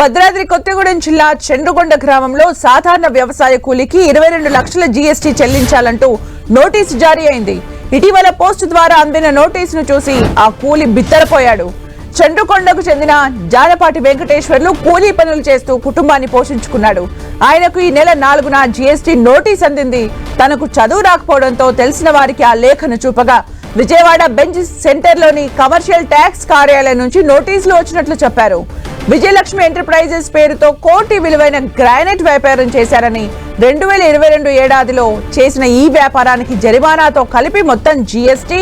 భద్రాద్రి కొత్తగూడెం జిల్లా చండ్రుగొండ గ్రామంలో సాధారణ వ్యవసాయ కూలీకి ఇరవై రెండు లక్షల జీఎస్టీ చెల్లించాలంటూ నోటీసు జారీ అయింది. ఇటీవల పోస్టు ద్వారా అందిన నోటీసును చూసి ఆ కూలి బిత్తరపోయాడు. చండ్రుకొండకు చెందిన జానపాటి వెంకటేశ్వర్లు కూలీ పనులు చేస్తూ కుటుంబాన్ని పోషించుకున్నాడు. ఆయనకు ఈ నెల నాలుగున జీఎస్టీ నోటీస్ అందింది. తనకు చదువు రాకపోవడంతో తెలిసిన వారికి ఆ లేఖను చూపగా విజయవాడ బెంచ్ సెంటర్లోని కమర్షియల్ ట్యాక్స్ కార్యాలయం నుంచి నోటీసులు వచ్చినట్లు చెప్పారు. విజయలక్ష్మి ఎంటర్ప్రైజెస్ పేరుతో కోటి విలువైన గ్రానైట్ వ్యాపారం చేశారని రెండు వేల ఇరవై రెండు ఏడాదిలో చేసిన ఈ వ్యాపారానికి జరిమానాతో కలిపి మొత్తం జీఎస్టీ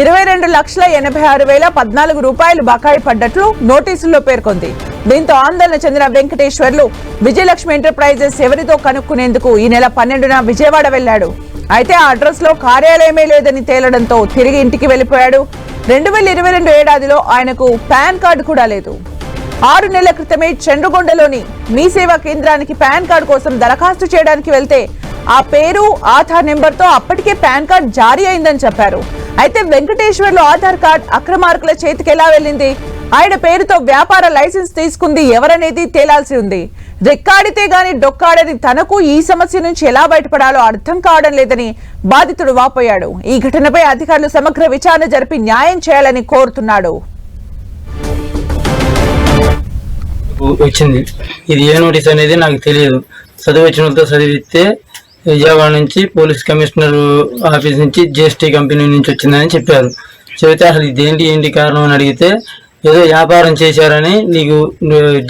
ఇరవై రెండు లక్షల ఎనభై ఆరు వేల పద్నాలుగు రూపాయలు బకాయి పడ్డట్లు నోటీసుల్లో పేర్కొంది. దీంతో ఆందోళన చెందిన వెంకటేశ్వర్లు విజయలక్ష్మి ఎంటర్ప్రైజెస్ ఎవరితో కనుక్కునేందుకు ఈ నెల పన్నెండున విజయవాడ వెళ్ళాడు అయితే ఆ అడ్రస్లో కార్యాలయమే లేదని తేలడంతో తిరిగి ఇంటికి వెళ్ళిపోయాడు రెండు వేల ఇరవై రెండు ఏడాదిలో ఆయనకు పాన్ కార్డు కూడా లేదు. ఆరు నెలల క్రితమే చెండ్రగొండలోని మీ సేవా కేంద్రానికి పాన్ కార్డు కోసం దరఖాస్తు చేయడానికి వెళ్తే ఆ పేరు ఆధార్ నెంబర్తో అప్పటికే పాన్ కార్డ్ జారీ అయిందని చెప్పారు. అయితే వెంకటేశ్వర్లో ఆధార్ కార్డ్ అక్రమార్కుల చేతికి ఎలా వెళ్ళింది? ఆయన పేరుతో వ్యాపార లైసెన్స్ తీసుకుంది ఎవరనేది తేలాల్సి ఉంది. రెక్కాడితే గాని డొక్కాడని తనకు ఈ సమస్య నుంచి ఎలా బయటపడాలో అర్థం కావడం లేదని బాధితుడు వాపోయాడు. ఈ ఘటనపై అధికారులు సమగ్ర విచారణ జరిపి న్యాయం చేయాలని కోరుతున్నాడు. వచ్చింది. ఇది ఏ నోటీస్ అనేది నాకు తెలియదు చదువు వచ్చిన వాళ్ళతో చదివిస్తే విజయవాడ నుంచి పోలీస్ కమిషనర్ ఆఫీస్ నుంచి జిఎస్టీ కంపెనీ నుంచి వచ్చిందని చెప్పారు. చెబితే అసలు ఇదేంటి ఏంటి కారణం అని అడిగితే ఏదో వ్యాపారం చేశారని నీకు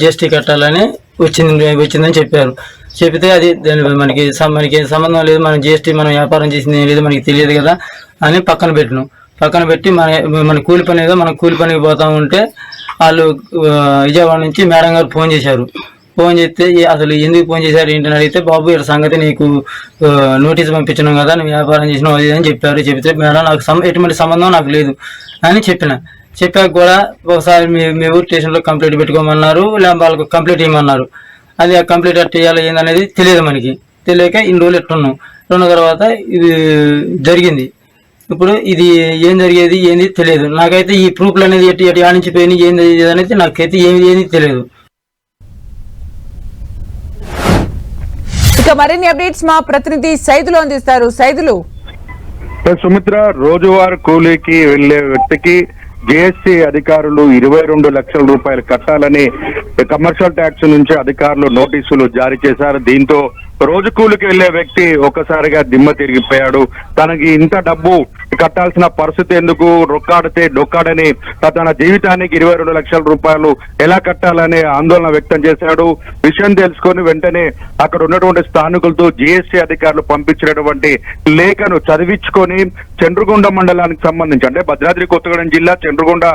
జిఎస్టీ కట్టాలని వచ్చింది వచ్చిందని చెప్పారు. చెబితే అది దాని మనకి మనకి సంబంధం లేదు మనం జిఎస్టీ మనం వ్యాపారం చేసింది ఏం లేదు మనకి తెలియదు కదా అని పక్కన పెట్టినాం. పక్కన పెట్టి మన మన కూలి పని ఏదో మనం కూలి పనికి పోతా ఉంటే వాళ్ళు విజయవాడ నుంచి మేడం గారు ఫోన్ చేశారు. ఫోన్ చేస్తే అసలు ఎందుకు ఫోన్ చేశారు ఏంటని అడిగితే బాబు ఇక్కడ సంగతి నీకు నోటీస్ పంపించినాం కదా నువ్వు వ్యాపారం చేసినావు అది అని చెప్పారు. చెప్తే మేడం నాకు ఎటువంటి సంబంధం నాకు లేదు అని చెప్పిన. చెప్పాక కూడా ఒకసారి మీ మీ ఊరు స్టేషన్లో కంప్లీట్ పెట్టుకోమన్నారు లేదా వాళ్ళకు కంప్లీట్ ఇవ్వమన్నారు. అది ఆ కంప్లీట్ అట్ చేయాలి ఏందనేది తెలియదు మనకి. తెలియక ఇన్ని రోజులు ఎట్టున్నాం ఉన్న తర్వాత ఇది జరిగింది. ఇప్పుడు ఇది ఏం జరిగేది ఏంది తెలియదు. నాకైతే ఈ ప్రూఫ్లు అనేది ఎటు ఎటు ఆడించి పోయినాయి ఏంది అనేది నాకైతే ఏమి ఏది తెలియదు. ఇక మరిన్ని అప్డేట్స్ మా ప్రతినిధి సైదులు అందిస్తారు. సైదులు. సుమిత్ర రోజువారీ కూలీకి వెళ్ళే వ్యక్తికి జిఎస్టి అధికారులు ఇరవై రెండు లక్షల రూపాయలు కట్టాలని కమర్షియల్ ట్యాక్స్ నుంచి అధికారులు నోటీసులు జారీ చేశారు. దీంతో రోజు కూలికి వెళ్ళే వ్యక్తి ఒక్కసారిగా దిమ్మ తిరిగిపోయాడు. తనకి ఇంత డబ్బు కట్టాల్సిన పరిస్థితి ఎందుకు? రొక్కాడితే డొక్కాడని తన జీవితానికి ఇరవై రెండు లక్షల రూపాయలు ఎలా కట్టాలని ఆందోళన వ్యక్తం చేశాడు. విషయం తెలుసుకొని వెంటనే అక్కడ ఉన్నటువంటి స్థానికులతో జీఎస్టీ అధికారులు పంపించినటువంటి లేఖను చదివించుకొని చంద్రగొండ మండలానికి సంబంధించి అంటే భద్రాద్రి కొత్తగూడెం జిల్లా చంద్రగొండ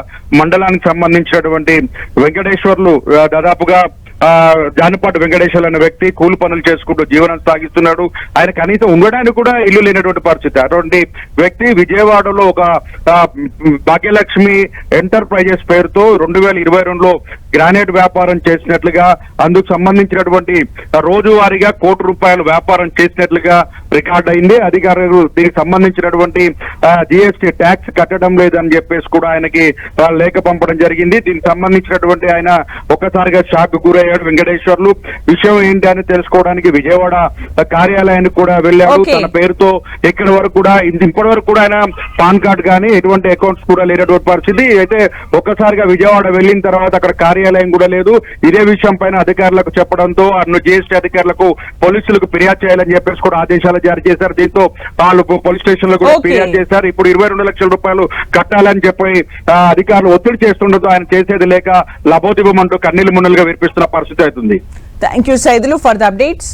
మండలానికి సంబంధించినటువంటి వెంకటేశ్వర్లు దాదాపుగా జానపాటి వెంకటేశ్వర్ అనే వ్యక్తి కూలి పనులు చేసుకుంటూ జీవనం సాగిస్తున్నాడు. ఆయన కనీసం ఉండడానికి కూడా ఇల్లు లేనటువంటి పరిస్థితి. అటువంటి వ్యక్తి విజయవాడలో ఒక భాగ్యలక్ష్మి ఎంటర్ప్రైజెస్ పేరుతో రెండు వేల ఇరవై రెండులో గ్రానైట్ వ్యాపారం చేసినట్లుగా అందుకు సంబంధించినటువంటి రోజువారీగా కోటి రూపాయల వ్యాపారం చేసినట్లుగా రికార్డ్ అయింది. అధికారులు దీనికి సంబంధించినటువంటి జిఎస్టీ ట్యాక్స్ కట్టడం లేదని చెప్పేసి కూడా ఆయనకి లేఖ పంపడం జరిగింది. దీనికి సంబంధించినటువంటి ఆయన ఒక్కసారిగా షాక్ గురయ్యాడు వెంకటేశ్వర్లు. విషయం ఏంటి అని తెలుసుకోవడానికి విజయవాడ కార్యాలయానికి కూడా వెళ్ళాడు. Okay. తన పేరుతో ఇక్కడి వరకు కూడా ఇప్పటి వరకు కూడా ఆయన పాన్ కార్డ్ కానీ ఎటువంటి అకౌంట్స్ కూడా లేనటువంటి పరిస్థితి. అయితే ఒక్కసారిగా విజయవాడ వెళ్ళిన తర్వాత అక్కడ కార్యాలయం కూడా లేదు. ఇదే విషయం పైన అధికారులకు చెప్పడంతో అన్ని జిఎస్టీ అధికారులకు పోలీసులకు ఫిర్యాదు చేయాలని చెప్పేసి కూడా ఆదేశాలు జారీ చేశారు. దీంతో వాళ్ళు పోలీస్ స్టేషన్లో కూడా. ఫిర్యాదు చేశారు. ఇప్పుడు ఇరవై రెండు లక్షల రూపాయలు కట్టాలని చెప్పి అధికారులు ఒత్తిడి చేస్తుండటంతో ఆయన చేసేది లేక లబోదిబమంటూ కన్నీళ్ళు మున్నలుగా వినిపిస్తున్న పరిస్థితి అవుతుంది. Thank you Saidulu for the updates